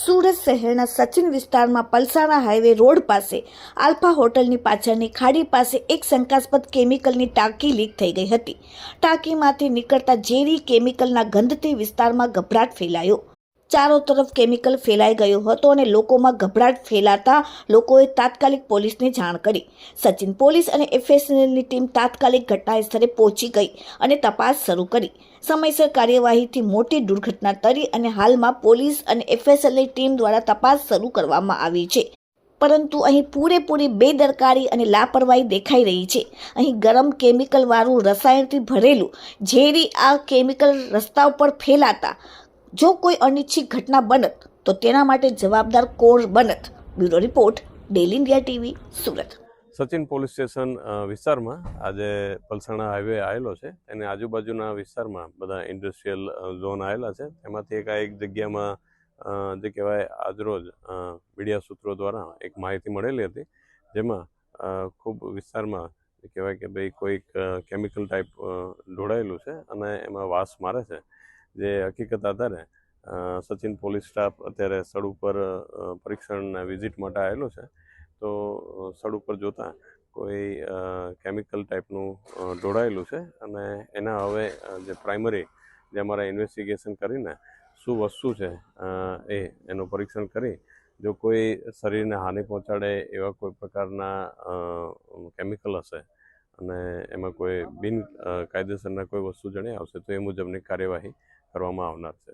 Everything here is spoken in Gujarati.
સુરત શહેરના સચિન વિસ્તારમાં પલસાણા હાઈવે રોડ પાસે, આલ્ફા હોટલની પાછળની ખાડી પાસે એક શંકાસ્પદ કેમિકલની ટાંકી લીક થઈ ગઈ હતી. ટાંકીમાંથી નીકળતા ઝેરી કેમિકલના ગંધથી વિસ્તારમાં ગભરાટ ફેલાયો. ચારો તરફ કેમિકલ ફેલાઈ ગયો હતો અને લોકોમાં ગભરાટ ફેલાતા લોકોએ તાત્કાલિક પોલીસને જાણ કરી. સચિન પોલીસ અને એફએસએલની ટીમ તાત્કાલિક ઘટના સ્થળે પહોંચી ગઈ અને તપાસ શરૂ કરી. સમયસર કાર્યવાહીથી મોટી દુર્ઘટના ટળી અને હાલમાં પોલીસ અને એફએસએલની ટીમ દ્વારા તપાસ શરૂ કરવામાં આવી છે. પરંતુ અહીં પૂરેપૂરી બેદરકારી અને લાપરવાહી દેખાઈ રહી છે. અહીં ગરમ કેમિકલવાળું રસાયણથી ભરેલું, ઝેરી આ કેમિકલ રસ્તા ઉપર ફેલાતા જો કોઈ અનિચ્છિત ઘટના બનત, તો તેના માટે જવાબદાર કોણ બનત? Bureau report, daily India TV, Surat. Sachin police station વિસ્તારમાં આજે પલસાણા હાઈવે આવેલો છે. એની આજુબાજુના વિસ્તારમાં બધા ઇન્ડસ્ટ્રીયલ ઝોન આવેલા છે. એમાંથી એક આ એક જગ્યામાં જે કહેવાય આજરોજ મીડિયા સૂત્રો દ્વારા એક માહિતી મળેલી હતી, જેમાં ખૂબ વિસ્તારમાં કહેવાય કે ભાઈ કોઈક કેમિકલ ટાઈપ ઢોળાયેલું છે અને એમાં વાસ મારે છે. જે હકીકત અ, સચિન પોલીસ સ્ટાફ અત્યારે સ્થળ ઉપર પરીક્ષણના વિઝિટ માટે આવેલો છે. તો સ્થળ ઉપર જોતા કોઈ કેમિકલ ટાઈપનું ઢોળાયેલું છે અને એના હવે જે પ્રાઇમરી જે અમારા ઇન્વેસ્ટિગેશન કરીને શું વસ્તુ છે એ એનું પરીક્ષણ કરી જો કોઈ શરીરને હાનિ પહોંચાડે એવા કોઈ પ્રકારના કેમિકલ હશે અને એમાં કોઈ બિન કાયદેસરના કોઈ વસ્તુ જણાઈ આવશે તો એ મુજબની કાર્યવાહી કરવામાં આવનાર છે.